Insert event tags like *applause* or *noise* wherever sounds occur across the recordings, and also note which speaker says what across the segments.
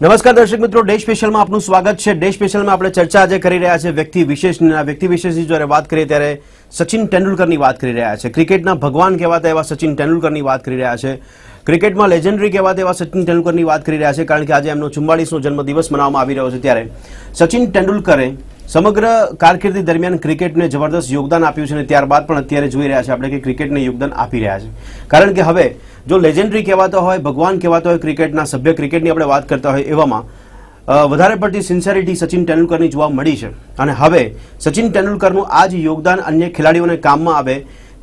Speaker 1: નમસ્કાર દર્શક મિત્રો, ડે સ્પેશિયલમાં આપનું સ્વાગત છે. ડે સ્પેશિયલમાં આપણે ચર્ચા આજે કરી રહ્યા છે વ્યક્તિ વિશેષની વ્યક્તિ વિશેષની જ્યારે વાત કરીએ ત્યારે સચિન તેંડુલકરની વાત કરી રહ્યા છે. ક્રિકેટના ભગવાન કહેવાતા એવા સચિન તેંડુલકરની વાત કરી રહ્યા છે. ક્રિકેટમાં લેજન્ડરી કહેવાતા એવા સચિન તેંડુલકરની વાત કરી રહ્યા છે, કારણ કે આજે એમનો ચુમ્માળીસનો જન્મદિવસ મનાવવામાં આવી રહ્યો છે ત્યારે. સચિન તેંડુલકરે સમગ્ર કારકિર્દી દરમિયાન ક્રિકેટને જબરદસ્ત યોગદાન આપ્યું છે અને ત્યારબાદ પણ અત્યારે જોઈ રહ્યા છે આપણે કે ક્રિકેટને યોગદાન આપી રહ્યા છે. કારણ કે હવે જો લેજેન્ડરી કહેવાતો હોય, ભગવાન કહેવાતો હોય, ક્રિકેટના સભ્ય ક્રિકેટની આપણે વાત કરતા હોય એવામાં વધારે પડતી સિન્સિયરિટી સચિન તેંડુલકરની જોવા મળી છે. અને હવે સચિન તેંડુલકરનું આ જ યોગદાન અન્ય ખેલાડીઓને કામમાં આવે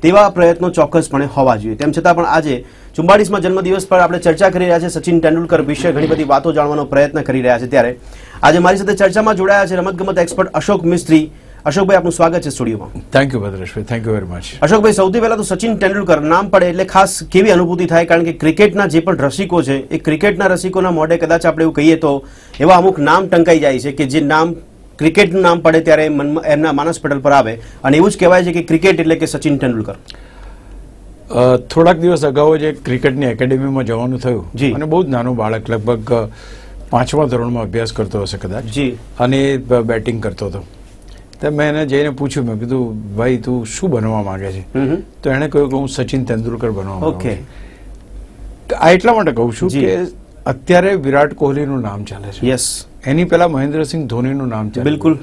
Speaker 1: તેવા પ્રયત્નો ચોક્કસપણે હોવા જોઈએ. તેમ છતાં પણ આજે ચુમ્બાળીસમાં જન્મદિવસ પર આપણે ચર્ચા કરી રહ્યા છે સચિન તેંડુલકર વિશે ઘણી બધી વાતો જાણવાનો પ્રયત્ન કરી રહ્યા છે ત્યારે આજે મારી સાથે ચર્ચામાં જોડાયા છે રમતગમત એક્સપર્ટ અશોક મિસ્ત્રી. અશોકભાઈ આપનું સ્વાગત છે સ્ટુડિયોમાં.
Speaker 2: Thank you Bhadreshbhai. Thank you very much
Speaker 1: Ashokbhai સૌથી પહેલા તો સચિન તેંડુલકર નામ પડે એટલે ખાસ કેવી અનુભૂતિ થાય? કારણ કે ક્રિકેટના જે પણ રસિકો છે એ ક્રિકેટના રસિકોના મોઢે કદાચ આપણે એવું કહીએ તો એવા અમુક નામ ટંકાઈ જાય છે કે જે નામ ક્રિકેટનું નામ પડે ત્યારે એમના માનસ પટલ પર આવે. અને એવું જ કહેવાય છે કે ક્રિકેટ એટલે કે સચિન તેંડુલકર.
Speaker 2: થોડાક દિવસ અગાઉ જે ક્રિકેટની એકેડેમીમાં જવાનું થયું. જી. અને બહુ જ નાનું બાળક લગભગ પાંચમા ધોરણમાં અભ્યાસ કરતો હશે કદાચ.
Speaker 1: જી.
Speaker 2: અને બેટિંગ કરતો હતો. તો મેં એને જઈને પૂછ્યું મેં કીધું ભાઈ તું શું બનવા માંગે છે. તો એણે કહ્યું કે હું સચિન તેંડુલકર બનવા માંગુ
Speaker 1: ઓકે.
Speaker 2: છું. આ એટલા માટે કહું છું. કે અત્યારે વિરાટ કોહલીનું નામ ચાલે છે.
Speaker 1: યસ.
Speaker 2: એની પહેલા મહેન્દ્રસિંહ ધોનીનું નામ છે
Speaker 1: બિલકુલ.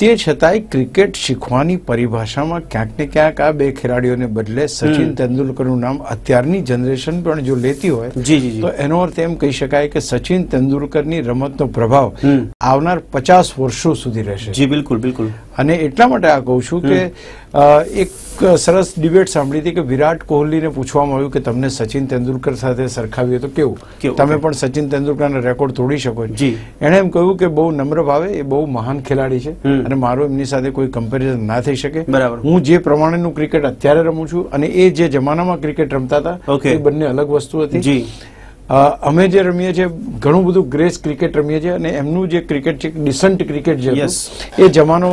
Speaker 2: તે છતાંય ક્રિકેટ શીખવાની પરિભાષામાં ક્યાંક ને ક્યાંક આ બે ખેલાડીઓને બદલે સચિન તેંડુલકરનું નામ અત્યારની જનરેશન પણ જો લેતી હોય તો એનો અર્થ એમ કહી શકાય કે સચિન તેંડુલકરની રમતનો પ્રભાવ આવનાર પચાસ વર્ષો સુધી રહેશે.
Speaker 1: જી બિલકુલ બિલકુલ.
Speaker 2: અને એટલા માટે આ કહું છું કે એક સરસ ડિબેટ સાંભળી હતી કે વિરાટ કોહલીને પૂછવામાં આવ્યું કે તમને સચિન તેંડુલકર સાથે સરખાવીએ તો કેવું? તમે પણ સચિન તેંડુલકરના રેકોર્ડ તોડી શકો.
Speaker 1: જી.
Speaker 2: એણે એમ કહ્યું કે બહુ નમ્ર ભાવે એ બહુ મહાન ખેલાડી છે અને મારો એમની સાથે કોઈ કમ્પેરિઝન ના થઈ શકે
Speaker 1: બરાબર.
Speaker 2: હું જે પ્રમાણેનું ક્રિકેટ અત્યારે રમું છું અને એ જે જમાનામાં ક્રિકેટ રમતા હતા. એ બંને અલગ વસ્તુ હતી અમે જે રમીએ છીએ ઘણું બધું ગ્રેસ ક્રિકેટ રમીએ છીએ અને એમનું જે ક્રિકેટ છે ડિસન્ટ ક્રિકેટ જે એ જમાનો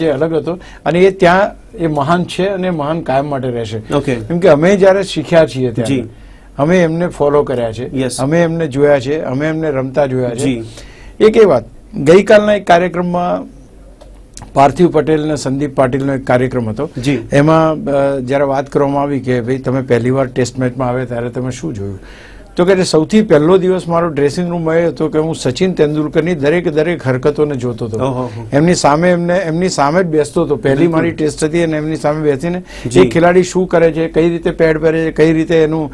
Speaker 2: જે અલગ હતો અને એ ત્યાં એ મહાન છે અને મહાન કાયમ માટે રહેશે. કેમ કે અમે જ્યારે શીખ્યા છીએ
Speaker 1: ત્યાં
Speaker 2: અમે એમને ફોલો કર્યા છે. અમે એમને જોયા છે અમે એમને રમતા જોયા છે. એક એ વાત ગઈકાલના એક કાર્યક્રમમાં પાર્થિવ પટેલ અને સંદીપ પાટીલનો એક કાર્યક્રમ હતો. એમાં જ્યારે વાત કરવામાં આવી કે ભાઈ તમે પહેલી વાર ટેસ્ટ મેચમાં આવ્યા ત્યારે તમે શું જોયું? તો કે સૌથી પહેલો દિવસ મારો ડ્રેસિંગ રૂમ એ હતો કે હું સચિન તેંડુલકરની દરેક દરેક હરકતોને જોતો હતો. એમની સામે એમને એમની સામે જ બેસતો હતો. પહેલી મારી ટેસ્ટ હતી અને એમની સામે બેસીને
Speaker 1: જે.
Speaker 2: ખેલાડી શું કરે છે કઈ રીતે પેડ પહેરે છે કઈ રીતે એનું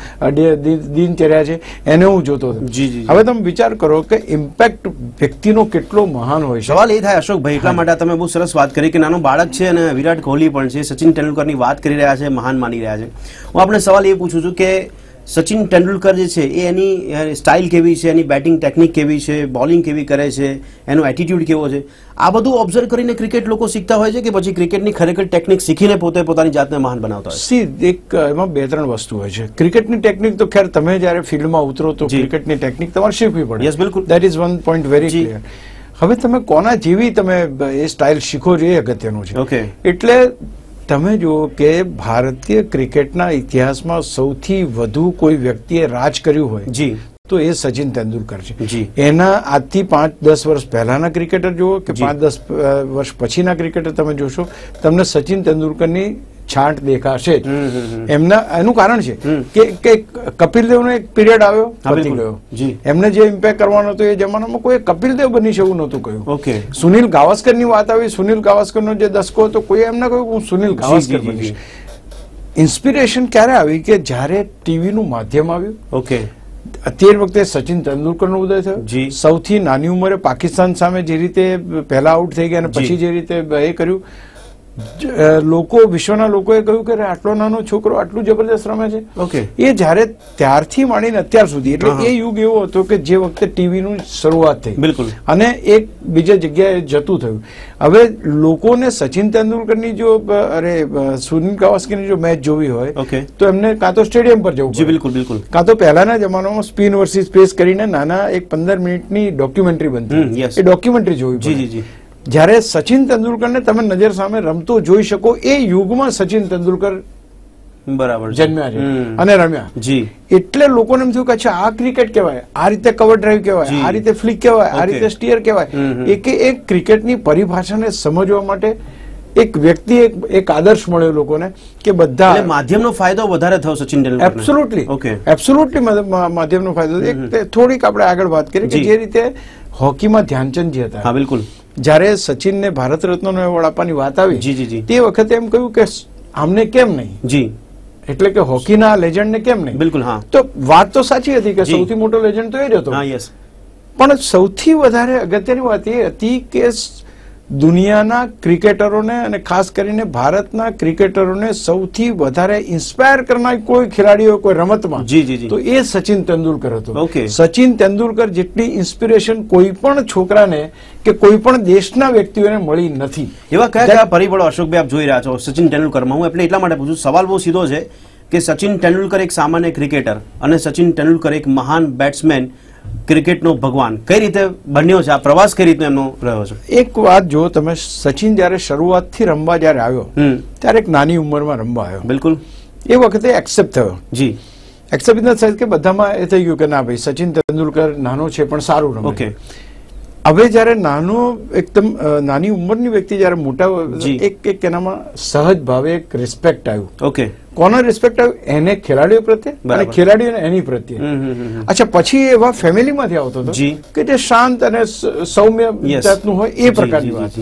Speaker 2: દિનચર્યા છે એને હું જોતો હતો. હવે તમે વિચાર કરો કે ઇમ્પેક્ટ વ્યક્તિનો કેટલો મહાન હોય છે.
Speaker 1: સવાલ એ થાય અશોકભાઈ એટલા માટે તમે બહુ સરસ વાત કરી કે નાનો બાળક છે અને વિરાટ કોહલી પણ છે સચિન તેંડુલકરની વાત કરી રહ્યા છે મહાન માની રહ્યા છે. હું આપણે સવાલ એ પૂછું છું કે સચિન તેંડુલકર જે છે એ એની સ્ટાઇલ કેવી છે એની બેટિંગ ટેકનિક કેવી છે બોલિંગ કેવી કરે છે એનો એટીટ્યુડ કેવો છે આ બધું ઓબ્ઝર્વ કરીને ક્રિકેટ લોકો શીખતા હોય છે કે પછી ક્રિકેટની ખરેખર ટેકનિક શીખીને પોતે પોતાની જાતને મહાન બનાવતા હોય
Speaker 2: સી એક એમાં બે ત્રણ વસ્તુ હોય છે. ક્રિકેટની ટેકનિક તો ખેર તમે જ્યારે ફિલ્ડમાં ઉતરો તો ક્રિકેટની ટેકનિક તમારે શીખવી પડે.
Speaker 1: યસ બિલકુલ.
Speaker 2: That is one point very clear હવે તમે કોના જેવી તમે એ સ્ટાઇલ શીખો છો એ અગત્યનું છે.
Speaker 1: ઓકે
Speaker 2: એટલે તમે જુઓ કે ભારતીય ક્રિકેટના ઇતિહાસમાં સૌથી વધુ કોઈ વ્યક્તિએ રાજ કર્યું હોય
Speaker 1: જી.
Speaker 2: તો એ સચિન તેંડુલકર છે.
Speaker 1: જી.
Speaker 2: એના આજથી પાંચ દસ વર્ષ પહેલાના ક્રિકેટર જુઓ કે પાંચ દસ વર્ષ પછીના ક્રિકેટર તમે જોશો તમને સચિન તેંડુલકરની છાંટ દેખાશે. એમના એનું કારણ છે કે કે કપિલ દેવનો એક પીરિયડ આવ્યો પતી ગયો. એમને જે ઇમ્પેક્ટ કરવાનો હતો એ જમાનામાં કોઈ કપિલ દેવ બની છે એવું નહોતું કહ્યું.
Speaker 1: ઓકે.
Speaker 2: સુનિલ ગાવસ્કરની વાત આવી સુનિલ ગાવસ્કરનો જે દસકો હતો કોઈ એમને કહ્યું હું સુનિલ ગાવસ્કર બનીશ. ઇન્સ્પિરેશન ક્યારે આવી કે જ્યારે ટીવીનું માધ્યમ આવ્યું?
Speaker 1: ઓકે.
Speaker 2: અત્યારે વખતે સચિન તેંડુલકરનો ઉદય થયો.
Speaker 1: જી.
Speaker 2: સૌથી નાની ઉંમરે પાકિસ્તાન સામે જે રીતે પહેલા આઉટ થઈ ગયા અને પછી જે રીતે એ કર્યું લોકો વિશ્વના લોકોએ કહ્યું કે આટલો નાનો છોકરો આટલું જબરદસ્ત રમે છે.
Speaker 1: ઓકે
Speaker 2: એ જ્યારે ત્યારથી માંડીને અત્યાર સુધી એટલે એ યુગ એવો હતો કે જે વખતે ટીવીનું શરૂઆત થઈ.
Speaker 1: બિલકુલ.
Speaker 2: અને એક બીજા જગ્યાએ જતું થયું. હવે લોકોને સચિન તેંડુલકરની જો અરે સુનિલ ગાવસ્કરની જો મેચ જોવી હોય
Speaker 1: ઓકે
Speaker 2: તો એમને કાં તો સ્ટેડિયમ પર જવું
Speaker 1: જી બિલકુલ બિલકુલ.
Speaker 2: કાં તો પહેલાના જમાનામાં સ્પિન વર્સિસ સ્પેસ કરીને નાના એક પંદર મિનિટની ડોક્યુમેન્ટરી બનતી એ ડોક્યુમેન્ટરી જોવી
Speaker 1: જી જી જી.
Speaker 2: જ્યારે સચિન તેંડુલકરને તમે નજર સામે રમતો જોઈ શકો એ યુગમાં સચિન તેંડુલકર
Speaker 1: બરાબર
Speaker 2: જન્મ્યા છે અને રમ્યા.
Speaker 1: જી.
Speaker 2: એટલે લોકોને એમ થયું કે અચ્છા આ ક્રિકેટ કહેવાય આ રીતે કવર ડ્રાઈવ કહેવાય આ રીતે ફ્લિક કહેવાય આ રીતે સ્ટીયર કહેવાય. એક એક ક્રિકેટની પરિભાષાને સમજવા માટે એક વ્યક્તિ એક એક આદર્શ મળ્યો લોકોને કે બધા
Speaker 1: માધ્યમનો ફાયદો વધારે થયો Sachin Tendulkar
Speaker 2: absolutely
Speaker 1: okay
Speaker 2: absolutely માધ્યમનો ફાયદો. એક થોડીક આપણે આગળ વાત કરીએ કે
Speaker 1: જે.
Speaker 2: રીતે હોકીમાં ધ્યાનચંદજી
Speaker 1: હા
Speaker 2: હતા
Speaker 1: બિલકુલ.
Speaker 2: જ્યારે સચિનને ભારત રત્નનો એવોર્ડ આપવાની વાત આવી
Speaker 1: જી જી જી.
Speaker 2: તે વખતે એમ કહ્યું કે આમને કેમ નહીં?
Speaker 1: જી.
Speaker 2: એટલે કે હોકીના લેજન્ડને કેમ નહીં?
Speaker 1: બિલકુલ હા.
Speaker 2: તો વાત તો સાચી હતી કે સૌથી મોટો લેજન્ડ તો એ જ હતો.
Speaker 1: હા યસ
Speaker 2: પણ સૌથી વધારે અગત્યની વાત એ હતી કે દુનિયાના ક્રિકેટરોને અને ખાસ કરીને ભારતના ક્રિકેટરોને સૌથી વધારે ઇન્સ્પાયર કરનાર કોઈ ખેલાડીઓ કોઈ રમતમાં
Speaker 1: જી જી
Speaker 2: તો એ સચિન તેંડુલકર હતો. સચિન તેંડુલકર જેટલી ઇન્સ્પિરેશન કોઈ પણ છોકરાને કે કોઈ પણ દેશના વ્યક્તિઓને મળી નથી.
Speaker 1: એવા કયા કયા પરિબળો અશોકભાઈ આપ જોઈ રહ્યા છો સચિન તેંડુલકરમાં? હું એટલે એટલા માટે પૂછું સવાલ બહુ સીધો છે કે સચિન તેંડુલકર એક સામાન્ય ક્રિકેટર અને સચિન તેંડુલકર એક મહાન બેટ્સમેન ક્રિકેટનો ભગવાન. કઈ રીતે બન્યો છે? આ પ્રવાસ કઈ રીતનો એમનો રહ્યો છે?
Speaker 2: એક વાત જો તમે સચિન જ્યારે શરૂઆતથી રમવા જ્યારે આવ્યો ત્યારે એક નાની ઉંમરમાં રમવા આવ્યો.
Speaker 1: બિલકુલ.
Speaker 2: એ વખતે એક્સેપ્ટ થયો.
Speaker 1: જી.
Speaker 2: એક્સેપ્ટ ઇન ધ સેન્સ કે બધામાં એ થઈ ગયું કે ના ભાઈ સચિન તેંડુલકર નાનો છે પણ સારું રમે.
Speaker 1: ઓકે.
Speaker 2: હવે જ્યારે નાનો એકદમ નાની ઉંમરની વ્યક્તિ જ્યારે મોટા એક એક એનામાં સહજ ભાવે એક રિસ્પેક્ટ આવ્યું.
Speaker 1: ઓકે.
Speaker 2: કોનો રિસ્પેક્ટ આવ્યું? એને ખેલાડીઓ પ્રત્યે અને
Speaker 1: ખેલાડીઓ
Speaker 2: ખેલાડીઓને એની પ્રત્યે. અચ્છા પછી એવા ફેમિલીમાંથી આવતો હતો કે જે શાંત અને સૌમ્ય જાતનું હોય એ પ્રકારની વાત.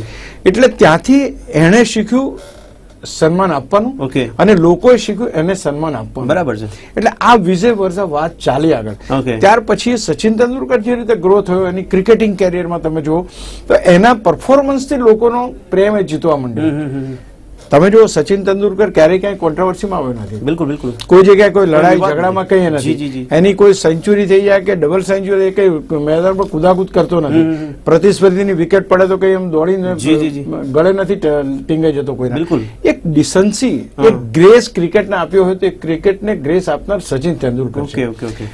Speaker 2: એટલે ત્યાંથી એણે શીખ્યું સન્માન આપવાનું
Speaker 1: ઓકે
Speaker 2: અને લોકોએ શીખ્યું એને સન્માન આપવાનું.
Speaker 1: બરાબર છે.
Speaker 2: એટલે આ વિજય વર્ષા વાત ચાલી આગળ. ત્યાર પછી સચિન તેંડુલકર જે રીતે ગ્રો થયો એની ક્રિકેટિંગ કેરિયરમાં તમે જુઓ તો એના પરફોર્મન્સથી લોકોનો પ્રેમ એ જીતવા માંડ્યો. તમે જો સચિન તેંડુલકર ક્યારેય ક્યાંય કોન્ટ્રોવર્સીમાં આવ્યો નથી.
Speaker 1: બિલકુલ બિલકુલ.
Speaker 2: કોઈ જગ્યાએ કોઈ લડાઈ ઝઘડામાં કઈ. નથી. એની કોઈ સેન્ચુરી થઈ જાય કે ડબલ સેન્ચુરી કઈ મેદાન પર કુદાકુદ કરતો નથી. પ્રતિસ્પર્ધીની વિકેટ પડે તો કઈ એમ દોડીને. ગળે નથી ટીંગે જતો કોઈ
Speaker 1: બિલકુલ.
Speaker 2: એક ડિસન્સી. એક ગ્રેસ ક્રિકેટને આપ્યો હોય તો એ ક્રિકેટને ગ્રેસ આપનાર Sachin Tendulkar
Speaker 1: okay okay okay.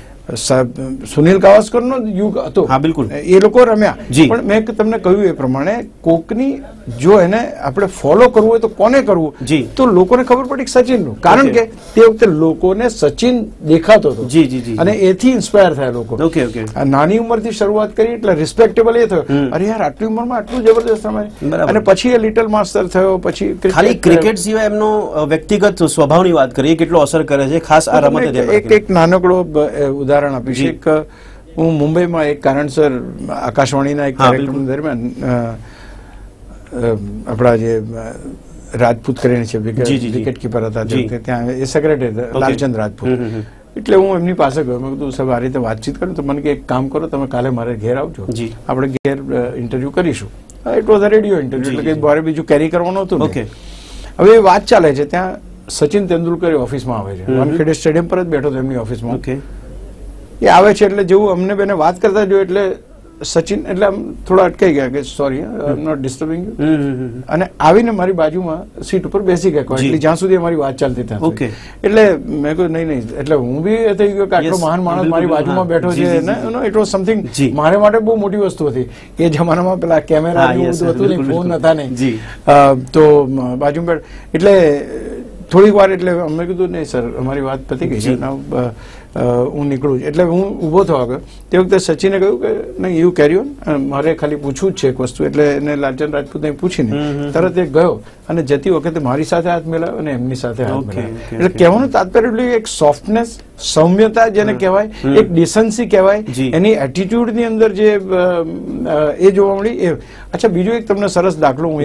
Speaker 2: Sunil ગાવસ્કરનો યુગ હતો.
Speaker 1: હા, બિલકુલ.
Speaker 2: એ લોકો રમ્યા. પણ મેં તમને કહ્યું એ પ્રમાણે કોકની જો એને આપણે ફોલો કરવું હોય તો કોને કરવું?
Speaker 1: જી.
Speaker 2: તો લોકોને ખબર પડી કે સચિનનું. કારણ કે તે વખતે લોકોને સચિન દેખાતો હતો.
Speaker 1: જી, જી, જી.
Speaker 2: અને એથી ઇન્સ્પાયર થયા લોકો.
Speaker 1: Okay okay.
Speaker 2: નાની ઉંમરથી શરૂઆત કરી એટલે રિસ્પેક્ટેબલ એ થયો. અરે યાર આટલી ઉંમરમાં આટલું જબરદસ્ત રમાય. અને પછી એ લિટલ માસ્ટર થયો પછી
Speaker 1: ખાલી ક્રિકેટ સિવાય એમનો વ્યક્તિગત સ્વભાવની વાત કરીએ કેટલો અસર કરે છે ખાસ આ રમત
Speaker 2: એક- નાનકડો એ ઉદાહરણ આપીશ એક હું મુંબઈમાં એક કારણસર આકાશવાણીના એક કાર્યક્રમ દરમિયાન આપણા જે રાજપૂત કરીને છે વિકેટ કીપર હતા તે ત્યાં એ સેક્રેટરી લાલચંદ રાજપૂત. એટલે હું એમની પાસે ગયો મેં કીધું સાહેબ આ રીતે વાતચીત કરું તો મને કે એક કામ કરો તમે કાલે મારે ઘેર આવજો. આપણે ઘેર ઇન્ટરવ્યુ કરીશું. It was a radio interview એટલે. કે બારે બીજું કેરી કરવાનું હતું
Speaker 1: ઓકે
Speaker 2: હવે વાત ચાલે છે ત્યાં સચિન તેંડુલકર ઓફિસમાં આવે છે. વાનખેડે સ્ટેડિયમ પર જ બેઠો હતો એમની ઓફિસમાં
Speaker 1: ઓકે
Speaker 2: એ આવે છે એટલે જેવું અમને બેને વાત કરતા જોયું એટલે સચિન એટલે આમ થોડા અટકાઈ ગયા કે સોરી નોટ ડિસ્ટર્બિંગ. અને આવીને મારી બાજુમાં સીટ ઉપર બેસી ગયા. એટલે જ્યાં સુધી અમારી વાત ચાલતી ત્યાં ઓકે. એટલે મેં કહ્યું નહીં નહીં એટલે હું બી એ થઈ ગયો કે આટલો મહાન માણસ મારી બાજુમાં બેઠો છે
Speaker 1: ને.
Speaker 2: ઇટ વોઝ સમથિંગ મારે માટે બહુ મોટી વસ્તુ હતી. એ જમાનામાં પેલા કેમેરા હતું નહીં ફોન હતા નહીં. તો બાજુમાં એટલે થોડીક વાર એટલે અમે કીધું નહીં સર અમારી વાત પતી ગઈ છે. હું નીકળું છું. એટલે હું ઊભો થવા ગયો. તે વખતે સચિને કહ્યું કે નહીં યુ કેરી ઓન મારે ખાલી પૂછવું જ છે એક વસ્તુ. એટલે એને લાલચંદ રાજપૂતને પૂછીને. તરત એ ગયો અને જતી વખતે મારી સાથે હાથ મિલાવ્યો અને એમની સાથે હાથ મિલાવ્યો એટલે કહેવાનું તાત્પર્ય એટલું એક સોફ્ટનેસ સૌમ્યતા જેને કહેવાય એક ડિસન્સી કહેવાય એની એટીટ્યુડની અંદર જે એ જોવા મળી એ. અચ્છા બીજો એક તમને સરસ દાખલો હું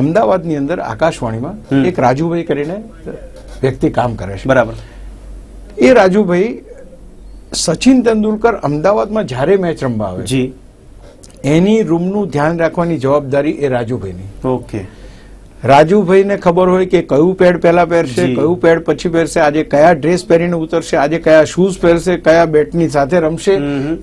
Speaker 2: અમદાવાદની અંદર આકાશવાણીમાં એક રાજુભાઈ કરીને વ્યક્તિ કામ કરે છે.
Speaker 1: બરાબર.
Speaker 2: એ રાજુભાઈ સચિન તેંડુલકર અમદાવાદમાં જ્યારે મેચ રમવા આવે
Speaker 1: જી.
Speaker 2: એની રૂમનું ધ્યાન રાખવાની જવાબદારી એ રાજુભાઈની.
Speaker 1: ઓકે
Speaker 2: રાજુભાઈને ખબર હોય કે કયું પેડ પહેલા પહેરશે કયું પેડ પછી પહેરશે આજે કયા ડ્રેસ પહેરીને ઉતરશે આજે કયા શૂઝ પહેરશે કયા બેટની સાથે રમશે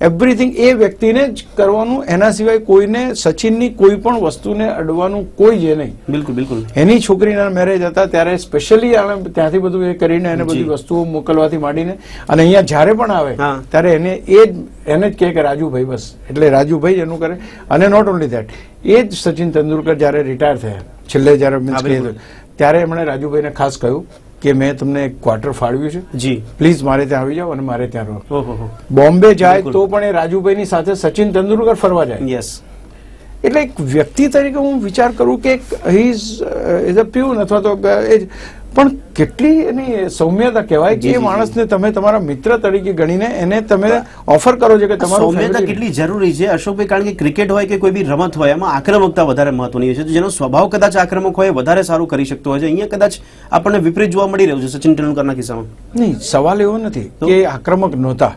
Speaker 2: એવરીથિંગ એ વ્યક્તિને જ કરવાનું એના સિવાય કોઈને સચિનની કોઈ પણ વસ્તુને અડવાનું કોઈ જ નહીં.
Speaker 1: બિલકુલ બિલકુલ.
Speaker 2: એની છોકરીના મેરેજ હતા ત્યારે સ્પેશિયલી આણે ત્યાંથી બધું એ કરીને એને બધી વસ્તુઓ મોકલવાથી માંડીને અને અહીંયા જ્યારે પણ આવે. ત્યારે એને એ જ એને જ કહે કે રાજુભાઈ બસ. એટલે રાજુભાઈ એનું કરે. અને નોટ ઓનલી ધેટ એ જ સચિન તેંડુલકર જ્યારે રિટાયર થયા છેલ્લે જ્યારે ત્યારે એમણે રાજુભાઈને ખાસ કહ્યું કે મેં તમને એક ક્વાર્ટર ફાળવ્યું છે.
Speaker 1: જી.
Speaker 2: પ્લીઝ મારે ત્યાં આવી જાઓ અને મારે ત્યાં રહો. બોમ્બે જાય તો પણ એ રાજુભાઈની સાથે સચિન તેંડુલકર ફરવા જાય.
Speaker 1: યસ
Speaker 2: એટલે એક વ્યક્તિ તરીકે હું વિચાર કરું કે હી ઇઝ અ પ્યુન અથવા તો એ જ- પણ કેટલી એની સૌમ્યતા કહેવાય કે એ માણસને તમે તમારા મિત્ર તરીકે ગણીને એને તમે ઓફર કરો છો કે તમારું
Speaker 1: સૌમ્યતા કેટલી જરૂરી છે? અશોકભાઈ કારણ કે ક્રિકેટ હોય કે કોઈ બી રમત હોય એમાં આક્રમકતા વધારે મહત્વની હોય છે. જેનો સ્વભાવ કદાચ આક્રમક હોય વધારે સારું કરી શકતો હોય છે. અહીંયા કદાચ આપણને વિપરીત જોવા મળી રહ્યું છે સચિન તેંડુલકરના કિસ્સામાં.
Speaker 2: નહીં સવાલ એવો નથી? કે આક્રમક નહોતા.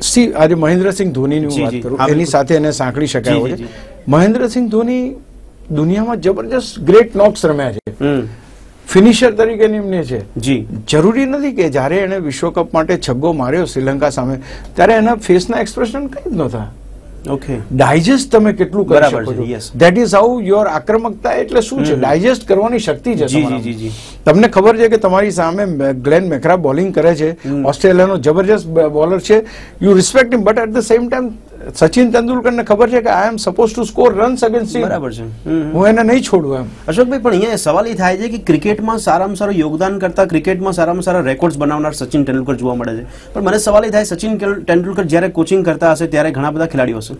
Speaker 2: સી આજે મહેન્દ્રસિંહ ધોનીની હું વાત કરું એની સાથે એને સાંકળી શકાય હોય છે. મહેન્દ્રસિંહ ધોની દુનિયામાં જબરજસ્ત ગ્રેટ નોક્સ રમ્યા છે. ફિનિશર તરીકે એમને છે.
Speaker 1: જી.
Speaker 2: જરૂરી નથી કે જ્યારે એણે વિશ્વકપ માટે છગ્ગો માર્યો શ્રીલંકા સામે ત્યારે એના ફેસના એક્સપ્રેશન કઈ જ નતા
Speaker 1: ઓકે
Speaker 2: ડાયજેસ્ટ તમે કેટલું કરી
Speaker 1: બરાબર
Speaker 2: શકો
Speaker 1: છો
Speaker 2: ધેટ ઇઝ હાઉ યોર આક્રમકતા એટલે શું છે? ડાયજેસ્ટ કરવાની શક્તિ છે
Speaker 1: જી જી જી
Speaker 2: તમને ખબર છે કે તમારી સામે ગ્લેન મેકરા બોલિંગ કરે છે. ઓસ્ટ્રેલિયાનો જબરજસ્ત બોલર છે. You respect him but at the same time Sachin તેંડુલકરને ખબર છે કે I am suppose to score runs against
Speaker 1: બરાબર છે.
Speaker 2: હું એને નહીં છોડું એમ.
Speaker 1: અશોકભાઈ પણ અહીંયા સવાલ એ થાય છે કે ક્રિકેટમાં સારામાં સારું યોગદાન કરતા ક્રિકેટમાં સારામાં સારા રેકોર્ડ્સ બનાવનાર સચિન તેંડુલકર જોવા મળે છે. પણ મને સવાલ એ થાય સચિન તેંડુલકર જ્યારે કોચિંગ કરતા હશે ત્યારે ઘણા બધા ખેલાડીઓ હશે.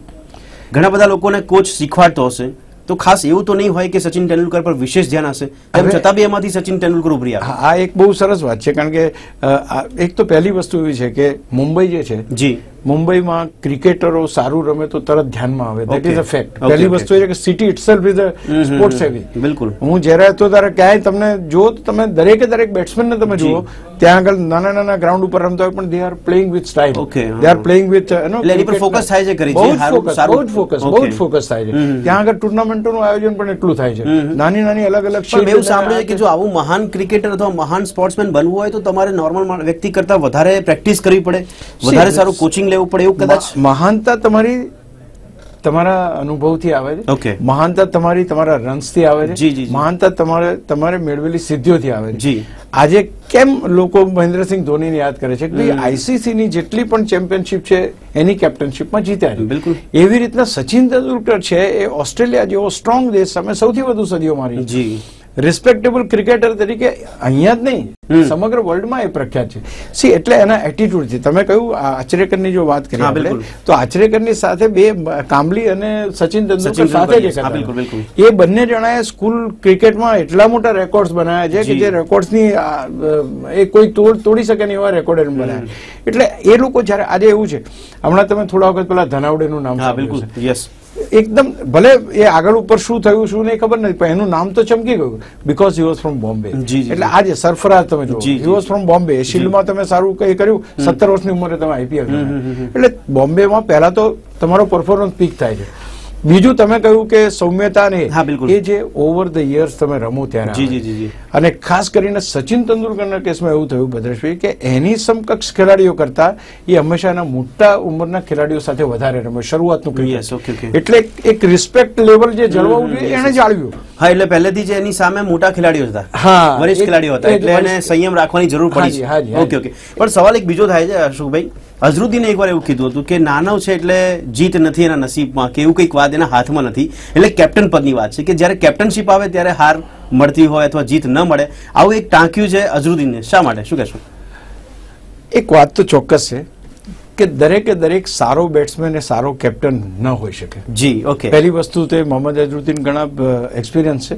Speaker 1: ઘણા બધા લોકોને કોચ શીખવાડતો હશે. તો ખાસ એવું તો નહીં હોય કે સચિન તેંડુલકર પર વિશેષ ધ્યાન હશે. તેમ છતાં બી એમાંથી સચિન તેંડુલકર ઉભરી આવે.
Speaker 2: આ એક બહુ સરસ વાત છે કારણ કે એક તો પહેલી વસ્તુ એવી છે કે મુંબઈ જે છે
Speaker 1: જી.
Speaker 2: મુંબઈમાં ક્રિકેટરો સારું રમે તો તરત ધ્યાનમાં આવે. દેટ ઇઝ અ ફેક્ટ પહેલી વસ્તુ એ છે કે city itself is a sports heavy
Speaker 1: બિલકુલ.
Speaker 2: હું જ્યારે હતો ત્યારે ક્યાંય તમને જો તો તમે દરેકે દરેક બેટ્સમેનને તમે જુઓ ત્યાં આગળ નાના નાના ગ્રાઉન્ડ ઉપર રમતા હોય પણ they are playing with style
Speaker 1: okay
Speaker 2: they are playing with
Speaker 1: એની પર focus થાય છે કરી
Speaker 2: બહુ ફોકસ બહુ જ ફોકસ બહુ જ ફોકસ થાય છે. ત્યાં આગળ ટુર્નામેન્ટોનું આયોજન પણ એટલું થાય છે. નાની નાની અલગ અલગ
Speaker 1: મેં એવું સાંભળ્યું છે કે જો આવું મહાન ક્રિકેટર અથવા મહાન સ્પોર્ટ્સમેન બનવું હોય તો તમારે નોર્મલ વ્યક્તિ કરતા વધારે પ્રેક્ટિસ કરવી પડે. વધારે સારું કોચિંગ લેવું પડે એવું કદાચ?
Speaker 2: મહાનતા તમારી તમારા અનુભવથી આવે છે.
Speaker 1: ઓકે.
Speaker 2: મહાનતા તમારી તમારા રન્સથી આવે
Speaker 1: છે. જી, જી.
Speaker 2: મહાનતા તમારે તમારે મેળવેલી સિદ્ધિઓથી આવે છે.
Speaker 1: જી.
Speaker 2: આજે કેમ લોકો મહેન્દ્રસિંહ ધોનીને યાદ કરે છે કે ભાઈ આઈસીસી ની જેટલી પણ ચેમ્પિયનશિપ છે એની કેપ્ટનશિપમાં જીત્યા છે.
Speaker 1: બિલકુલ.
Speaker 2: એવી રીતના સચિન તેંડુલકર છે એ ઓસ્ટ્રેલિયા જેવો સ્ટ્રોંગ દેશ સામે સૌથી વધુ સદીઓ મારી
Speaker 1: જી.
Speaker 2: રિસ્પેક્ટેબલ ક્રિકેટર તરીકે અહીંયા જ નહીં સમગ્ર વર્લ્ડમાં એ પ્રખ્યાત છે. સી એટલે એના એટીટ્યુડથી તમે કહ્યું આચરેકરની જો વાત કરીએ આપણે, તો આચરેકરની સાથે બે કામલી કાંબલી અને સચિન તેંડુલકર સાથે જ. એ બંને જણાએ સ્કૂલ ક્રિકેટમાં એટલા મોટા રેકોર્ડ્સ બનાવ્યા છે કે
Speaker 1: જે.
Speaker 2: રેકોર્ડ્સની એ કોઈ તોડ તોડી શકે નહીં એવા રેકોર્ડ એમ બનાવ્યા. એટલે એ લોકો જ્યારે આજે એવું છે હમણાં તમે થોડા વખત પેલા ધનાવડેનું નામ
Speaker 1: બિલકુલ. યસ
Speaker 2: એકદમ ભલે એ આગળ ઉપર શું થયું શું નહીં ખબર નથી પણ એનું નામ તો ચમકી ગયું. Because he was from Bombay
Speaker 1: જી, જી,
Speaker 2: એટલે
Speaker 1: જી.
Speaker 2: આજે સરફરાજ તમે જુઓ હી વોઝ ફ્રોમ બોમ્બે શિલ્ડમાં તમે સારું કઈ કર્યું સત્તર વર્ષની ઉંમરે તમે આઈપીએલ એટલે બોમ્બેમાં પહેલા તો તમારો પરફોર્મન્સ પીક થાય છે. બીજું તમે કહ્યું કે સૌમ્યતા ને એ જે ઓવર ધ યર્સ તમે રમો ત્યારે
Speaker 1: જી જી જી જી.
Speaker 2: અને ખાસ કરીને સચિન તેંડુલકરના કેસમાં એવું થયું ભદ્રેશભાઈ કે એની સમકક્ષ ખેલાડીઓ કરતા એ હંમેશા મોટા ઉંમરના ખેલાડીઓ સાથે વધારે રમે. શરૂઆતનું
Speaker 1: okay.
Speaker 2: એટલે એક- રિસ્પેક્ટ લેવલ જે જળવાવું જોઈએ એને જાળવ્યું.
Speaker 1: હા એટલે પહેલેથી જ એની સામે મોટા ખેલાડીઓ હતા.
Speaker 2: હા,
Speaker 1: વરિષ્ઠ ખેલાડીઓ હતા એટલે એને સંયમ રાખવાની જરૂર પડી ઓકે ઓકે પણ સવાલ એક બીજો થાય છે અશોકભાઈ. અઝરુદ્દીને એકવાર એવું કીધું હતું કે નાનવ છે એટલે જીત નથી એના નસીબમાં, કે એવું કંઈક વાત એના હાથમાં નથી. એટલે કેપ્ટન પદની વાત છે કે જ્યારે કેપ્ટનશીપ આવે ત્યારે હાર મળતી હોય અથવા જીત ન મળે. આવું એક ટાંક્યું છે અઝરુદ્દીનને. શા માટે? શું કહેશો?
Speaker 2: એક વાત તો ચોક્કસ છે. કે દરેકે દરેક સારો બેટ્સમેન એ સારો કેપ્ટન ન હોઈ શકે.
Speaker 1: જી ઓકે
Speaker 2: પહેલી વસ્તુ તે મોહમ્મદ અઝરુદ્દીન ઘણા એક્સપિરિયન્સ છે.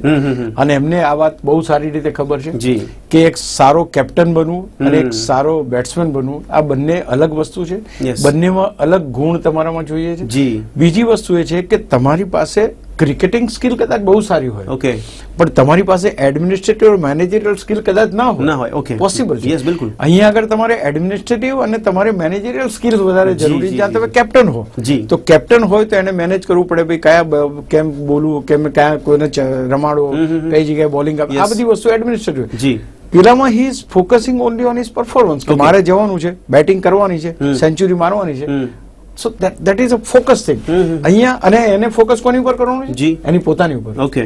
Speaker 2: અને એમને આ વાત બહુ સારી રીતે ખબર છે
Speaker 1: જી.
Speaker 2: કે એક સારો કેપ્ટન બનવું અને એક સારો બેટ્સમેન બનવું આ બંને અલગ વસ્તુ છે. બંનેમાં અલગ ગુણ તમારામાં જોઈએ છે.
Speaker 1: જી.
Speaker 2: બીજી વસ્તુ એ છે કે તમારી પાસે ક્રિકેટિંગ સ્કિલ કદાચ બહુ સારી હોય.
Speaker 1: ઓકે
Speaker 2: પણ તમારી પાસે એડમિનિસ્ટ્રેટિવ મેનેજરિયલ સ્કિલ કદાચ ના હોય
Speaker 1: ના હોય ઓકે
Speaker 2: પોસિબલ છે.
Speaker 1: યસ બિલકુલ.
Speaker 2: અહીંયા આગળ તમારે એડમિનિસ્ટ્રેટિવ અને તમારે મેનેજરિયલ સ્કિલ વધારે જરૂરી
Speaker 1: છે.
Speaker 2: તમે કેપ્ટન હો
Speaker 1: જી.
Speaker 2: તો કેપ્ટન હોય તો એને મેનેજ કરવું પડે ભાઈ કયા કેમ બોલવું કેમ કયા કોઈને
Speaker 1: હમ.
Speaker 2: કઈ જગ્યાએ બોલિંગ આ બધી વસ્તુ એડમિનિસ્ટ્રેટિવ
Speaker 1: જી.
Speaker 2: પેલામાં he is focusing only on his performance કે મારે જવાનું છે બેટિંગ કરવાની છે સેન્ચુરી મારવાની છે. So that is a focus thing. અહીંયા અને એને ફોકસ કોની ઉપર કરવાનું છે?
Speaker 1: જી.
Speaker 2: એની પોતાની ઉપર.
Speaker 1: ઓકે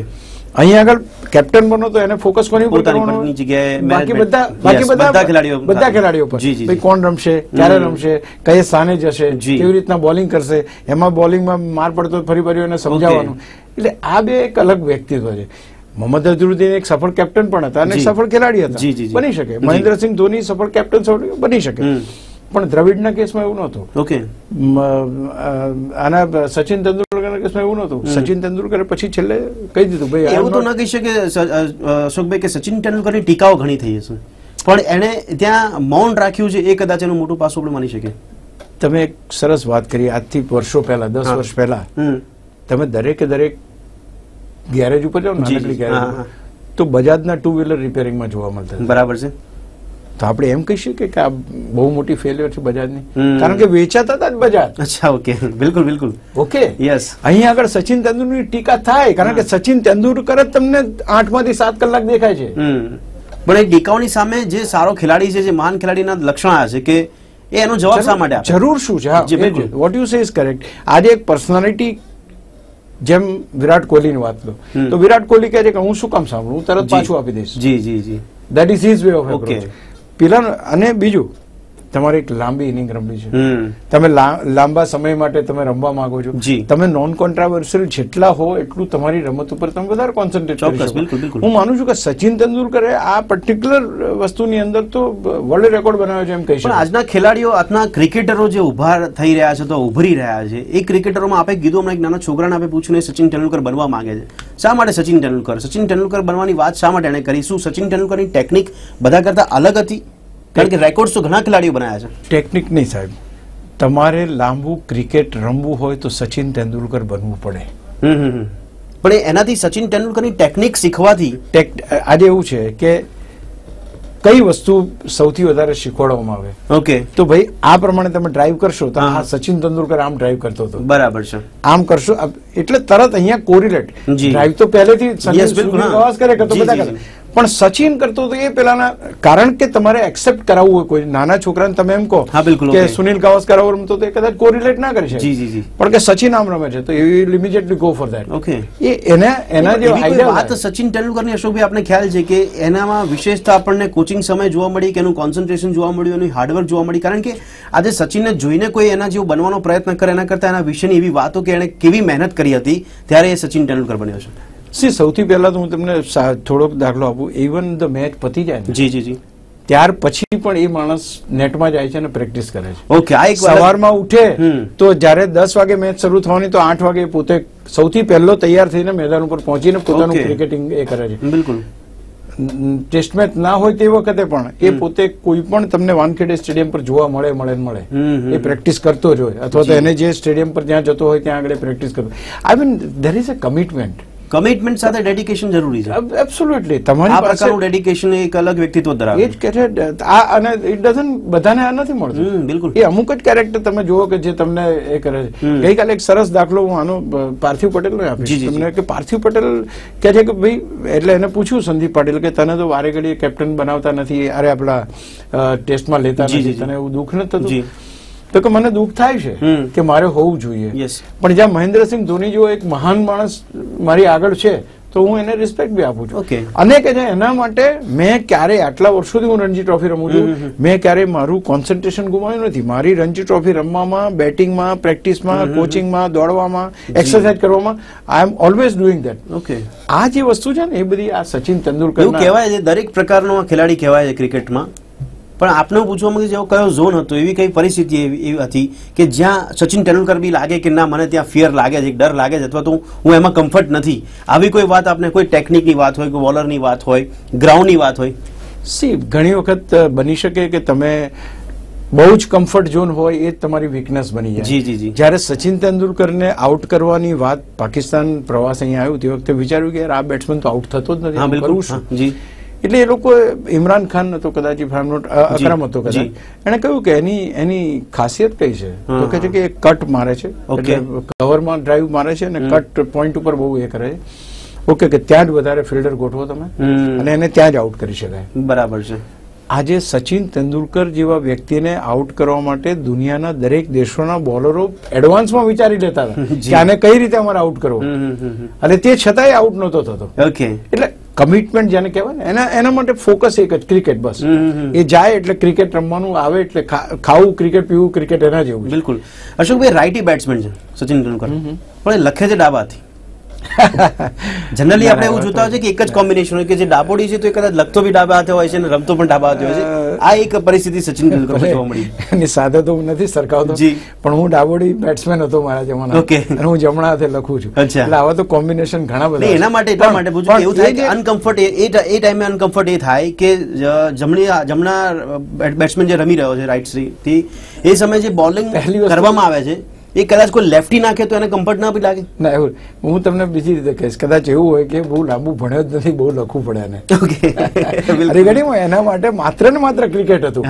Speaker 2: અહીંયા આગળ કેપ્ટન બનો તો એને ફોકસ કોની ઉપર કરવાનું
Speaker 1: જગ્યાએ
Speaker 2: બાકી બધા બાકી બધા
Speaker 1: ખેલાડીઓ
Speaker 2: બધા ખેલાડીઓ પર ભાઈ કોણ રમશે ક્યારે. રમશે કઈ સ્થાને જશે કેવી રીતના બોલિંગ કરશે એમાં બોલિંગમાં માર પડતો ફરી ફરી એને સમજાવવાનું. એટલે આ બે એક અલગ વ્યક્તિત્વ છે. મોહમ્મદ અઝરુદ્દીન એક સફળ કેપ્ટન પણ હતા અને સફળ ખેલાડી હતા. બની શકે. મહેન્દ્રસિંહ ધોની સફળ કેપ્ટન બની શકે. પણ દ્રવિડના કેસમાં એવું નહોતું.
Speaker 1: ઓકે
Speaker 2: આના સચિન તેંડુલકરના કેસમાં એવું નહોતું. સચિન તેંડુલકરે પછી છેલ્લે કહી દીધું ભાઈ
Speaker 1: એવું તો ન કહી શકે અશોકભાઈ કે સચિન તેંડુલકરની ટીકાઓ ઘણી થઈ હશે. પણ એણે ત્યાં મૌન રાખ્યું છે એ કદાચ એનું મોટું પાસું આપણે માની શકીએ.
Speaker 2: તમે એક સરસ વાત કરી આજથી વર્ષો પહેલા દસ વર્ષ પહેલા. તમે દરેકે દરેક ગેરેજ ઉપર જાઓ ને નાનકડી ગેરેજ. તો બજાજના ટુ વ્હીલર રિપેરિંગમાં જોવા મળતા
Speaker 1: બરાબર છે.
Speaker 2: તો આપણે એમ કહી શકીએ કે આ બહુ મોટી ફેલિયર છે બજાજની. કારણ કે વેચાતા હતા જ બજાજ.
Speaker 1: અચ્છા ઓકે બિલકુલ બિલકુલ.
Speaker 2: ઓકે
Speaker 1: યસ
Speaker 2: અહીં આગળ સચિન તેંડુલકરની ટીકા થાય કારણ કે સચિન તેંડુલકર જ તમને આઠમાંથી સાત કલાક દેખાય છે.
Speaker 1: પણ એ ટીકાઓની સામે જે સારો ખેલાડી છે જે મહાન ખેલાડીના લક્ષણ આવ્યા છે કે એ એનો જવાબ શા માટે
Speaker 2: જરૂર શું છે? What you say is correct આજે એક પર્સનાલિટી જેમ વિરાટ કોહલીની વાત લો. તો વિરાટ કોહલી કહે છે કે હું શું કામ સાંભળું? તરત પાછું આપી દઈશ.
Speaker 1: જી જી જી.
Speaker 2: That is his way of approach પેલા અને બીજું તમારે એક લાંબી ઇનિંગ રમવી છે. તમે લાંબા સમય માટે તમે રમવા માંગો છો. તમે નોન કોન્ટ્રાવર્સિયલ જેટલા હો એટલું તમારી રમત ઉપર તમે વધારે કોન્સન્ટ્રેટ કરી શકો. હું માનું છું કે સચિન તેંડુલકરે આ પર્ટિક્યુલર વસ્તુની અંદર તો વર્લ્ડ રેકોર્ડ બનાવ્યો છે એમ કહી શકાય.
Speaker 1: આજના ખેલાડીઓ આજના ક્રિકેટરો જે ઊભા થઈ રહ્યા છે તો ઉભરી રહ્યા છે. એ ક્રિકેટરોમાં આપે કીધું હમણાં એક નાના છોકરાને આપે પૂછ્યું સચિન તેંડુલકર બનવા માંગે છે. શા માટે સચિન તેંડુલકર સચિન તેંડુલકર બનવાની વાત શા માટે એણે કરી? શું સચિન તેંડુલકરની ટેકનિક બધા કરતા અલગ હતી? કારણ કે રેકોર્ડ તો ઘણા ખેલાડીઓ બનાવ્યા છે.
Speaker 2: ટેકનિક નહીં સાહેબ. તમારે લાંબુ ક્રિકેટ રમવું હોય તો સચિન તેંડુલકર બનવું પડે.
Speaker 1: પણ એનાથી સચિન તેંડુલકરની ટેકનિક શીખવાથી
Speaker 2: આજે એવું છે કે કઈ વસ્તુ સૌથી વધારે શીખવાડવામાં આવે?
Speaker 1: ઓકે
Speaker 2: તો ભાઈ આ પ્રમાણે તમે ડ્રાઈવ કરશો તો
Speaker 1: હા.
Speaker 2: સચિન તેંડુલકર આમ ડ્રાઈવ કરતો હતો.
Speaker 1: બરાબર છે.
Speaker 2: આમ કરશો એટલે તરત અહીંયા કોરિલેટ. ડ્રાઈવ તો પહેલેથી
Speaker 1: સચિન
Speaker 2: સુનિલ કરતો બધા કરે. પણ સચિન કરતો તો એ પેલાના કારણ કે તમારે એક્સેપ્ટ કરાવવું હોય કોઈ નાના છોકરાને તમે એમ કહો કે. સુનિલ ગાવસ્કર આવું રમતો તો એ કદાચ કોરિલેટ ના કરી શકે.
Speaker 1: જી જી જી.
Speaker 2: પણ કે સચિન આમ રમે છે તો એ immediately go for that
Speaker 1: okay
Speaker 2: એ એના એના જે આઈડિયા
Speaker 1: વાત સચિન તેંડુલકરની અશોકભાઈ આપણે ખ્યાલ છે કે એનામાં વિશેષતા આપણને કોચિંગ સમય જોવા મળી કે એનું કોન્સન્ટ્રેશન જોવા મળ્યું એનું હાર્ડવર્ક જોવા મળી? કારણ કે આજે સચિનને જોઈને કોઈ એના જેવું બનવાનો પ્રયત્ન કરે એના કરતાં એના વિશેની એવી વાતો કે એણે કેવી મહેનત કરી હતી ત્યારે એ સચિન તેંડુલકર બન્યો છે.
Speaker 2: સી સૌથી પહેલા તો હું તમને થોડોક દાખલો આપું. ઇવન ધ મેચ પતી જાય
Speaker 1: જી જી જી.
Speaker 2: ત્યાર પછી પણ એ માણસ નેટમાં જાય છે અને પ્રેક્ટિસ કરે છે.
Speaker 1: ઓકે આ એક
Speaker 2: સવારમાં ઉઠે તો જ્યારે દસ વાગે મેચ શરૂ થવાની તો આઠ વાગે પોતે સૌથી પહેલો તૈયાર થઈને મેદાન ઉપર પહોંચીને પોતાનું ક્રિકેટિંગ એ કરે છે.
Speaker 1: બિલકુલ.
Speaker 2: ટેસ્ટ મેચ ના હોય તે વખતે પણ એ પોતે કોઈ પણ તમને વાનખેડે સ્ટેડિયમ પર જોવા મળે મળે ને મળે. એ પ્રેક્ટિસ કરતો જ હોય. અથવા તો એને જે સ્ટેડિયમ પર જ્યાં જતો હોય ત્યાં આગળ પ્રેક્ટિસ કરતો I mean there is a commitment
Speaker 1: commitment સાથે ડેડિકેશન જરૂરી છે.
Speaker 2: એબ્સોલ્યુટલી તમારી આ
Speaker 1: પ્રકારનું ડેડિકેશન એક અલગ વ્યક્તિત્વ
Speaker 2: એ જ કે છે આ અને ઇટ ડઝન્ટ બધાને આ નથી મળતું.
Speaker 1: બિલકુલ.
Speaker 2: એ અમુક જ કેરેક્ટર તમે જુઓ કે જે તમને એ કરે છે. ગઈકાલે એક સરસ દાખલો હું આનો પાર્થિવ પટેલ નો આપીશ. તમને કે પાર્થિવ પટેલ કહે છે કે ભાઈ એટલે એને પૂછ્યું સંદીપ પાટીલ કે તને તો વારે ઘડીએ કેપ્ટન બનાવતા નથી અરે આપણા ટેસ્ટમાં લેતા નથી તને એવું દુઃખ નથી થતું? તો કે મને દુઃખ થાય છે કે મારે હોવું જોઈએ. પણ જ્યાં મહેન્દ્રસિંહ ધોની જેવો એક મહાન માણસ મારી આગળ છે તો હું એને રિસ્પેક્ટ બી આપું છું. અને કે એના માટે મેં ક્યારે આટલા વર્ષોથી હું રણજી ટ્રોફી રમું છું મેં ક્યારે મારું કોન્સન્ટ્રેશન ગુમાવ્યું નથી. મારી રણજી ટ્રોફી રમવામાં બેટિંગમાં પ્રેક્ટિસમાં કોચિંગમાં દોડવામાં એક્સરસાઇઝ કરવામાં I am always doing that
Speaker 1: okay
Speaker 2: આ જે વસ્તુ છે ને એ બધી આ સચિન તેંડુલકર
Speaker 1: કહેવાય છે દરેક પ્રકારનો ખેલાડી કહેવાય છે ક્રિકેટમાં પણ આપને પૂછવા માંગે એવો કયો ઝોન હતો? એવી કઈ પરિસ્થિતિ એવી હતી કે જ્યાં સચિન તેંડુલકર બી લાગે કે ના મને ત્યાં ફિયર લાગે છે ડર લાગે છે અથવા તો હું- એમાં કમ્ફર્ટ નથી. આવી કોઈ વાત આપને કોઈ ટેકનિકની વાત હોય કોઈ બોલરની વાત હોય ગ્રાઉન્ડની વાત હોય?
Speaker 2: સી ઘણી વખત બની શકે કે તમે બહુ જ કમ્ફર્ટ ઝોન હોય એ તમારી વીકનેસ બની જાય.
Speaker 1: જી જી જી.
Speaker 2: જ્યારે સચિન તેંડુલકરને આઉટ કરવાની વાત પાકિસ્તાન પ્રવાસ અહીંયા આવ્યું તે વખતે વિચાર્યું કે યાર આ બેટ્સમેન તો આઉટ થતો જ નથી કરવું શું?
Speaker 1: જી.
Speaker 2: એટલે એ લોકો ઇમરાન ખાન હતો કદાચ
Speaker 1: જી,
Speaker 2: અકરમ હતો કદાચ.
Speaker 1: એને
Speaker 2: એણે કહ્યું કે એની એની ખાસિયત કઈ છે? તો કહે છે કે એ કટ મારે છે. એટલે કવરમાં ડ્રાઈવ મારે છે અને કટ પોઈન્ટ ઉપર બહુ એ કરે છે. ઓકે કે ત્યાં જ વધારે ફિલ્ડર ગોઠવો તમે. અને એને ત્યાં જ આઉટ કરી શકાય.
Speaker 1: બરાબર છે.
Speaker 2: આજે સચિન તેંડુલકર જેવા વ્યક્તિને આઉટ કરવા માટે દુનિયાના દરેક દેશોના બોલરો એડવાન્સમાં વિચારી લેતા હતા *laughs* કે આને કઈ રીતે અમારે આઉટ કરવો. અને તે છતાંય આઉટ નહોતો થતો.
Speaker 1: ઓકે.
Speaker 2: એટલે કમિટમેન્ટ જેને કહેવાય એના એના માટે ફોકસ એક જ ક્રિકેટ બસ. એ જાય એટલે ક્રિકેટ રમવાનું આવે એટલે ખાવું ક્રિકેટ પીવું ક્રિકેટ એના જેવું
Speaker 1: બિલકુલ. અશોકભાઈ રાઇટી બેટ્સમેન છે સચિન તેંડુલકર. પણ એ લખે છે ડાબાથી જનરલી આપણે એવું જોતા હોય છે કે એક જ કોમ્બિનેશન હોય કે જે ડાબોડી છે તો એ કદાચ લખતો બી ડાબા હાથે હોય છે અને રમતો પણ ડાબા હાથે હોય છે. આ એક પરિસ્થિતિ સચિન *laughs* તેંડુલકર જોવા મળી.
Speaker 2: એની સાથે તો હું નથી સરખાવતો પણ હું ડાબોડી બેટ્સમેન હતો મારા જમાના
Speaker 1: ઓકે
Speaker 2: અને હું જમણા હાથે લખું છું. એટલે આવા તો કોમ્બિનેશન ઘણા બધા
Speaker 1: એના માટે એટલા માટે પૂછું એવું થાય કે અનકમ્ફર્ટ એ ટાઈમે અનકમ્ફર્ટ એ થાય કે જમણી જમણા બેટ્સમેન જે રમી રહ્યો છે રાઈટ શ્રી થી એ સમયે જે બોલિંગ કરવામાં આવે છે એ કદાચ કોઈ લેફ્ટી નાખે તો એને કમ્ફર્ટ ના બી લાગે.
Speaker 2: ના એવું. હું તમને બીજી રીતે કહીશ. કદાચ એવું હોય કે બહુ લાંબુ ભણ્યો જ નથી બહુ લખવું પડે એને.
Speaker 1: ઓકે *laughs*
Speaker 2: એના માટે માત્ર ને માત્ર ક્રિકેટ હતું.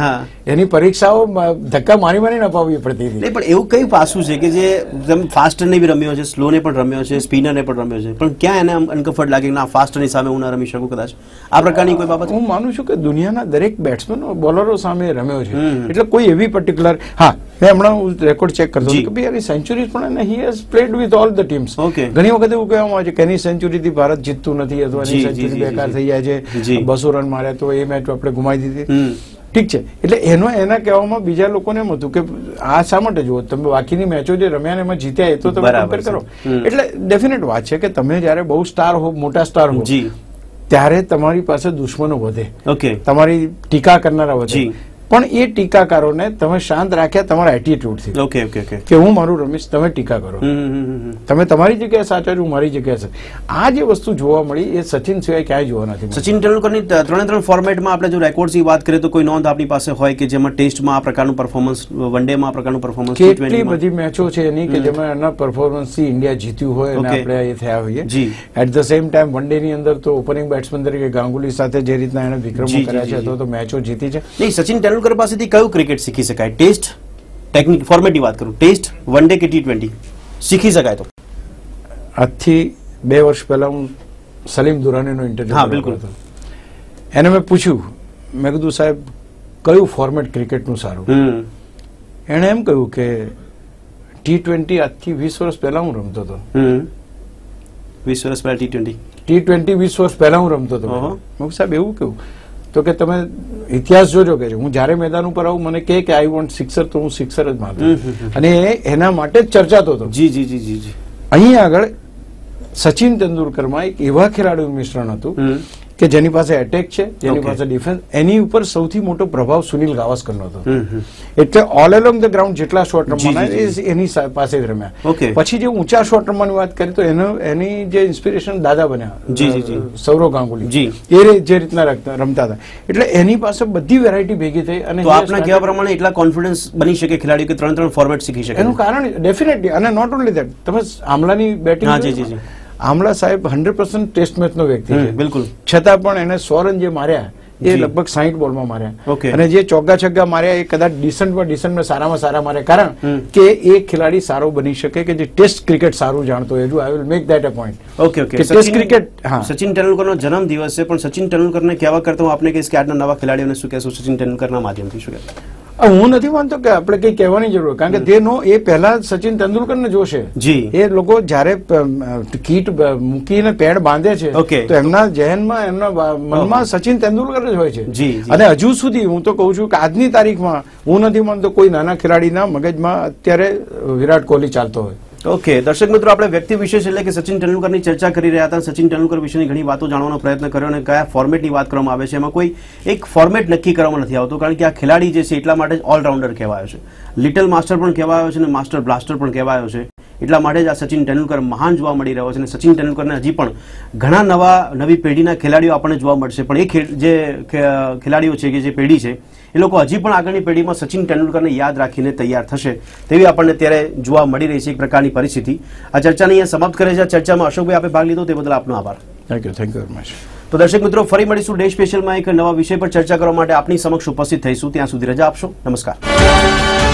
Speaker 2: એની પરીક્ષાઓ ધક્કા મારી મારી અપાવવી પડતી હતી.
Speaker 1: પણ એવું કઈ પાસું છે કે જે તમે ફાસ્ટરને બી રમ્યો છે સ્લોને પણ રમ્યો છે સ્પિનરને પણ રમ્યો છે. પણ ક્યાં એને અનકમ્ફર્ટ લાગે ના ફાસ્ટરની સામે હું ના રમી શકું કદાચ? આ પ્રકારની કોઈ બાબત?
Speaker 2: હું માનું છું કે દુનિયાના દરેક બેટ્સમેન બોલરો સામે રમ્યો છે. એટલે કોઈ એવી પર્ટિક્યુલર હા મેં હમણાં રેકોર્ડ ચેક કરતો કે ભાઈ એની સેન્ચુરીઝ પણ એને he has played with all the teams. ઘણી વખત એવું કહેવામાં આવે છે કે એની સેન્ચુરીથી ભારત જીતતું નથી અથવા એની સેન્ચુરી બેકાર થઈ જાય છે બસો રન માર્યા તો એ મેચ આપણે ગુમાવી દીધી. ઠીક છે. એટલે એનો એના કહેવામાં બીજા લોકોને એમ હતું કે આ શા માટે જુઓ? તમે બાકીની મેચો જે રમ્યા ને એમાં જીત્યા એ તો તમે કમ્પેર કરો. એટલે ડેફિનેટ વાત છે કે તમે જ્યારે બહુ સ્ટાર હો મોટા સ્ટાર હો ત્યારે તમારી પાસે દુશ્મનો વધે.
Speaker 1: ઓકે
Speaker 2: તમારી ટીકા કરનારા વધે. પણ એ ટીકાકારોને તમે શાંત રાખ્યા તમારા એટીટ્યુડથી
Speaker 1: ઓકે ઓકે ઓકે
Speaker 2: કે હું મારું રમીશ તમે ટીકા કરો. તમે તમારી જગ્યાએ સાચા હું મારી જગ્યાએ સાચા આ જે વસ્તુ જોવા મળી એ સચિન સિવાય ક્યાંય જોવા નથી
Speaker 1: સચિન તેંડુલકરની ત્રણે ત્રણ ફોર્મેટમાં આપણે જો રેકોર્ડ્સની વાત કરીએ તો કોઈ નોંધ આપણી પાસે હોય કે જેમાં ટેસ્ટમાં આ પ્રકારનું પરફોર્મન્સ વનડેમાં આ પ્રકારનું પરફોર્મન્સ
Speaker 2: કેટલી બધી મેચો છે એની કે જેમાં એના પરફોર્મન્સથી ઇન્ડિયા જીત્યું હોય અને આપણે એ થયા હોઈએ. એટ ધ સેમ ટાઈમ વનની અંદર તો ઓપનિંગ બેટ્સમેન તરીકે ગાંગુલી સાથે જે રીતના એને વિક્રમો કર્યા છે તો મેચો જીતી છે.
Speaker 1: નહીં સચિન તેંડુલકર પાસેથી કયું ક્રિકેટ શીખી શકાય? ટેસ્ટ ટેકનિક ફોર્મેટની વાત કરું. ટેસ્ટ વન ડે કે ટી ટ્વેન્ટી શીખી શકાય તો.
Speaker 2: આજથી બે વર્ષ પહેલા હું સલીમ દુરાનીનો
Speaker 1: હા,
Speaker 2: ઇન્ટરવ્યુ
Speaker 1: બિલકુલ.
Speaker 2: હતો. એને મેં પૂછ્યું મેં કીધું સાહેબ કયું ફોર્મેટ ક્રિકેટનું સારું? એણે એમ કહ્યું કે ટી ટ્વેન્ટી આજથી વીસ વર્ષ પહેલા હું રમતો હતો.
Speaker 1: વીસ વર્ષ પહેલા ટી ટ્વેન્ટી
Speaker 2: ટી ટ્વેન્ટી વીસ વર્ષ પહેલા હું રમતો હતો. સાહેબ એવું કેવું? તો કે તમે ઇતિહાસ જોજો કે હું જ્યારે મેદાન ઉપર આવું મને કહે કે આઈ વોન્ટ સિક્સર તો હું સિક્સર જ
Speaker 1: હમ.
Speaker 2: અને એના માટે જ ચર્ચાતો હતો.
Speaker 1: જી જી જી જી જી.
Speaker 2: અહીં આગળ સચિન તેંડુલકરમાં એક એવા ખેલાડીનું મિશ્રણ હતું કે જેની પાસે એટેક છે જેની પાસે ડિફેન્સ એની ઉપર સૌથી મોટો પ્રભાવ સુનિલ ગાવસ્કરનો હતો. એટલે ઓલ એલોંગ ધ ગ્રાઉન્ડ જેટલા શોટ રમવાના એની પાસે જ રમ્યા. પછી જે ઊંચા શોટ રમવાની વાત કરી તો એનો એની જે ઇન્સ્પિરેશન દાદા બન્યા.
Speaker 1: જી, જી, જી.
Speaker 2: સૌરવ ગાંગુલી. એ જે રીતના રમતા રમતા હતા. એટલે એની પાસે બધી વેરાયટી ભેગી થઈ અને
Speaker 1: આપના કહેવા પ્રમાણે એટલા કોન્ફિડન્સ બની શકે ખેલાડીઓ કે ત્રણ ત્રણ ફોર્મેટ શીખી શકે?
Speaker 2: એનું કારણ ડેફિનેટલી અને નોટ ઓનલી દેટ તમે આમલાની બેટિંગ. આમલા સાહેબ હંડ્રેડ પર્સન્ટ ટેસ્ટ મેચનો વ્યક્તિ છે.
Speaker 1: બિલકુલ.
Speaker 2: છતાં પણ એને સો રન જે માર્યા એ લગભગ સાહીઠ બોલમાં માર્યા. અને જે ચોગ્ગા છગ્ગા માર્યા એ કદાચ ડિસન્ટમાં ડિસન્ટમાં સારામાં સારા માર્યા. કારણ કે એ ખેલાડી સારો બની શકે કે જે ટેસ્ટ ક્રિકેટ સારું જાણતો હોય I will make that a point
Speaker 1: okay okay.
Speaker 2: Test cricket હા.
Speaker 1: સચિન તેંડુલકરનો જન્મ દિવસ છે પણ સચિન તેંડુલકરને કહેવા કરતા હું આપને કહીશ કે આજના નવા ખેલાડીઓને શું કહેશું? સચિન તેંડુલકરના માધ્યમથી શું
Speaker 2: હવે હું નથી માનતો કે આપણે કઈ કહેવાની જરૂર કારણ કે તે નો એ પહેલા સચિન તેંડુલકરને જોશે.
Speaker 1: જી.
Speaker 2: એ લોકો જ્યારે કીટ મૂકીને પેડ બાંધે છે. તો એમના જહેનમાં એમના મનમાં સચિન તેંડુલકર જ હોય છે. અને હજુ સુધી હું તો કહું છું કે આજની તારીખમાં હું નથી માનતો કોઈ નાના ખેલાડીના મગજમાં અત્યારે વિરાટ કોહલી ચાલતો હોય.
Speaker 1: ઓકે, દર્શક મિત્રો, આપણે વ્યક્તિ વિશેષ એટલે કે સચિન તેંડુલકરની ચર્ચા કરી રહ્યા હતા. સચિન તેંડુલકર વિશેની ઘણી વાતો જાણવાનો પ્રયત્ન કર્યો અને કયા ફોર્મેટની વાત કરવામાં આવે છે? એમાં કોઈ એક ફોર્મેટ નક્કી કરવામાં નથી આવતો, કારણ કે આ ખેલાડી જે છે, એટલા માટે જ ઓલરાઉન્ડર કહેવાયો છે. લિટલ માસ્ટર પણ કહેવાયો છે અને માસ્ટર બ્લાસ્ટર પણ કહેવાયો છે. એટલા માટે જ આ સચિન તેંડુલકર મહાન જોવા મળી રહ્યો છે અને સચિન તેંડુલકરને હજી પણ ઘણા નવા, નવી પેઢીના ખેલાડીઓ આપણને જોવા મળશે. પણ એ જે ખેલાડીઓ છે કે જે પેઢી છે એ લોકો હજી પણ આગળની પેઢીમાં સચિન તેંડુલકરને યાદ રાખીને તૈયાર થશે તેવી આપણને ત્યારે જોવા મળી રહી છે એક પ્રકારની પરિસ્થિતિ. આ ચર્ચાને અહીંયા સમાપ્ત કરે છે. આ ચર્ચામાં અશોકભાઈ આપે ભાગ લીધો તે બદલ આપનો આભાર.
Speaker 2: Thank you thank you very much
Speaker 1: તો દર્શક મિત્રો ફરી મળીશું ડે સ્પેશિયલમાં એક નવા વિષય પર ચર્ચા કરવા માટે આપની સમક્ષ ઉપસ્થિત થઈશું. ત્યાં સુધી રજા આપશો. નમસ્કાર.